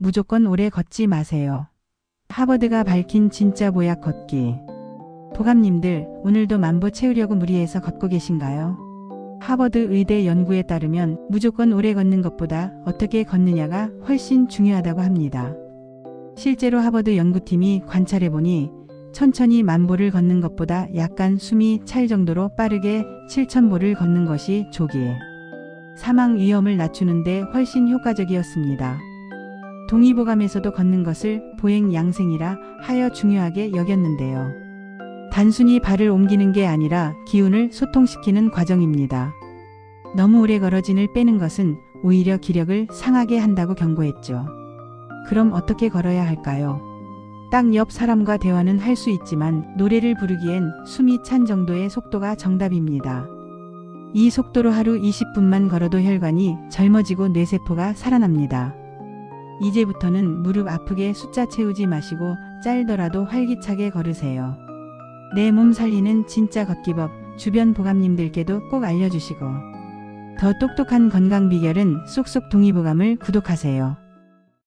무조건 오래 걷지 마세요. 하버드가 밝힌 진짜 보약 걷기. 보감님들, 오늘도 만보 채우려고 무리해서 걷고 계신가요? 하버드 의대 연구에 따르면 무조건 오래 걷는 것보다 어떻게 걷느냐가 훨씬 중요하다고 합니다. 실제로 하버드 연구팀이 관찰해보니 천천히 만보를 걷는 것보다 약간 숨이 찰 정도로 빠르게 7천보를 걷는 것이 조기 사망 위험을 낮추는데 훨씬 효과적이었습니다. 동의보감에서도 걷는 것을 보행 양생이라 하여 중요하게 여겼는데요. 단순히 발을 옮기는 게 아니라 기운을 소통시키는 과정입니다. 너무 오래 걸어 진을 빼는 것은 오히려 기력을 상하게 한다고 경고했죠. 그럼 어떻게 걸어야 할까요? 딱 옆 사람과 대화는 할 수 있지만 노래를 부르기엔 숨이 찬 정도의 속도가 정답입니다. 이 속도로 하루 20분만 걸어도 혈관이 젊어지고 뇌세포가 살아납니다. 이제부터는 무릎 아프게 숫자 채우지 마시고 짧더라도 활기차게 걸으세요. 내 몸 살리는 진짜 걷기법 주변 보감님들께도 꼭 알려주시고 더 똑똑한 건강 비결은 쏙쏙 동의보감을 구독하세요.